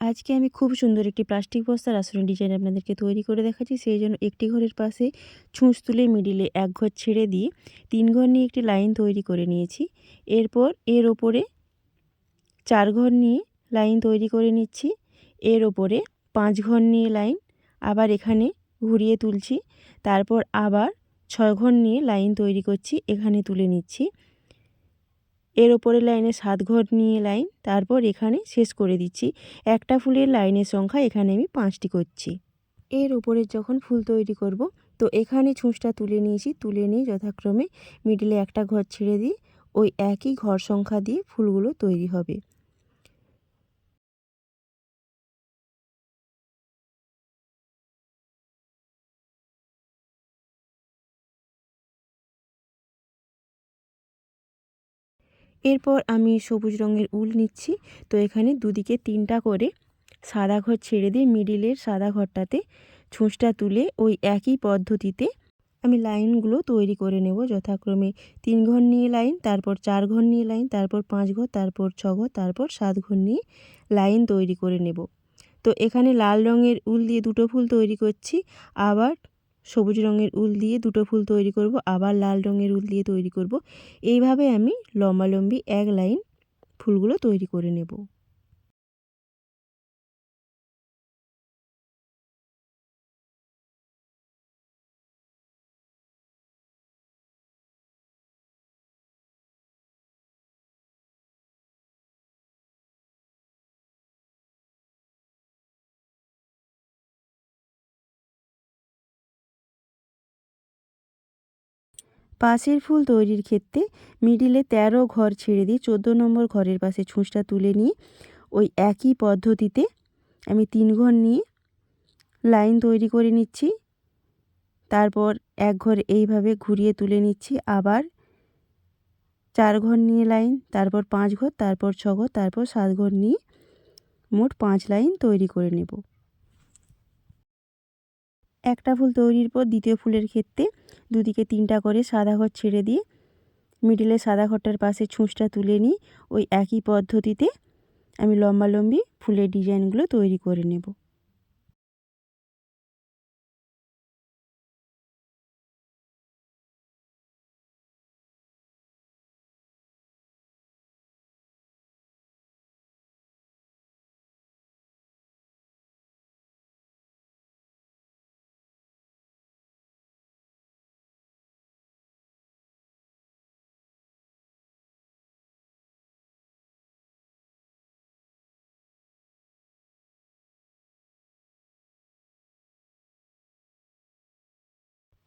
আজকে আমি খুব সুন্দর একটি প্লাস্টিক বস্তার আসনের ডিজাইন আপনাদেরকে তৈরি করে দেখাচ্ছি। সেই জন্য একটি ঘরের পাশে ছুঁচ তুলে মিডিলে এক ঘর ছেড়ে দিয়ে তিন ঘর নিয়ে একটি লাইন তৈরি করে নিয়েছি। এরপর এর ওপরে চার ঘর নিয়ে লাইন তৈরি করে নিচ্ছি। এর ওপরে পাঁচ ঘর নিয়ে লাইন আবার এখানে ঘুরিয়ে তুলছি। তারপর আবার ছয় ঘর নিয়ে লাইন তৈরি করছি। এখানে তুলে নিচ্ছি। এর ওপরে লাইনে সাত ঘর নিয়ে লাইন, তারপর এখানে শেষ করে দিচ্ছি। একটা ফুলের লাইনের সংখ্যা এখানে আমি পাঁচটি করছি। এর ওপরে যখন ফুল তৈরি করব, তো এখানে ছুঁচটা তুলে নিয়েছি। তুলে নিয়ে যথাক্রমে মিডিলে একটা ঘর ছেড়ে দিই ওই একই ঘর সংখ্যা দিয়ে ফুলগুলো তৈরি হবে। এরপর আমি সবুজ রঙের উল নিচ্ছি। তো এখানে দুদিকে তিনটা করে সাদা ঘর ছেড়ে দিয়ে মিডিলের সাদা ঘরটাতে ছুঁচটা তুলে ওই একই পদ্ধতিতে আমি লাইনগুলো তৈরি করে নেব। যথাক্রমে তিন ঘর নিয়ে লাইন, তারপর চার ঘর নিয়ে লাইন, তারপর পাঁচ ঘর, তারপর ছ ঘর, তারপর সাত ঘর নিয়ে লাইন তৈরি করে নেব। তো এখানে লাল রঙের উল দিয়ে দুটো ফুল তৈরি করছি। আবার সবুজ রঙের উল দিয়ে দুটো ফুল তৈরি করব, আবার লাল রঙের উল দিয়ে তৈরি করব। এইভাবে আমি লম্বালম্বি এক লাইন ফুলগুলো তৈরি করে নেব। পাশের ফুল তৈরির ক্ষেত্রে মিডিলে ১৩ ঘর ছেড়ে দিয়ে চোদ্দ নম্বর ঘরের পাশে ছুঁচটা তুলে নিয়ে ওই একই পদ্ধতিতে আমি তিন ঘর নিয়ে লাইন তৈরি করে নিচ্ছি। তারপর এক ঘর এইভাবে ঘুরিয়ে তুলে নিচ্ছি। আবার চার ঘর নিয়ে লাইন, তারপর পাঁচ ঘর, তারপর ছ ঘর, তারপর সাত ঘর নিয়ে মোট পাঁচ লাইন তৈরি করে নেব। একটা ফুল তৈরির পর দ্বিতীয় ফুলের ক্ষেত্রে দুদিকে তিনটা করে সাদা ঘর ছেড়ে দিয়ে মিডিলে সাদা ঘরটার পাশে ছুঁচটা তুলে নিই। ওই একই পদ্ধতিতে আমি লম্বালম্বি ফুলের ডিজাইনগুলো তৈরি করে নেব।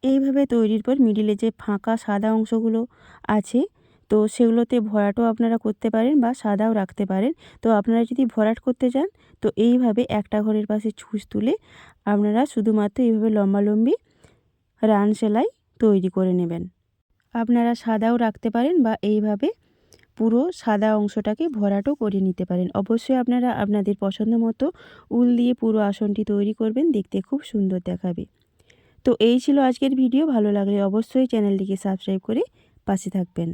এইভাবে তৈরির পর মিডিলে যে ফাঁকা সাদা অংশগুলো আছে, তো সেগুলোতে ভরাটও আপনারা করতে পারেন বা সাদাও রাখতে পারেন। তো আপনারা যদি ভরাট করতে চান, তো এইভাবে একটা ঘরের পাশে ছুঁচ তুলে আপনারা শুধুমাত্র এইভাবে লম্বালম্বি রান সেলাই তৈরি করে নেবেন। আপনারা সাদাও রাখতে পারেন বা এইভাবে পুরো সাদা অংশটাকে ভরাটও করে নিতে পারেন। অবশ্যই আপনারা আপনাদের পছন্দ মতো উল দিয়ে পুরো আসনটি তৈরি করবেন, দেখতে খুব সুন্দর দেখাবে। তো এই ছিল আজকের ভিডিও। ভালো লাগলে অবশ্যই চ্যানেলটিকে সাবস্ক্রাইব করে পাশে থাকবেন।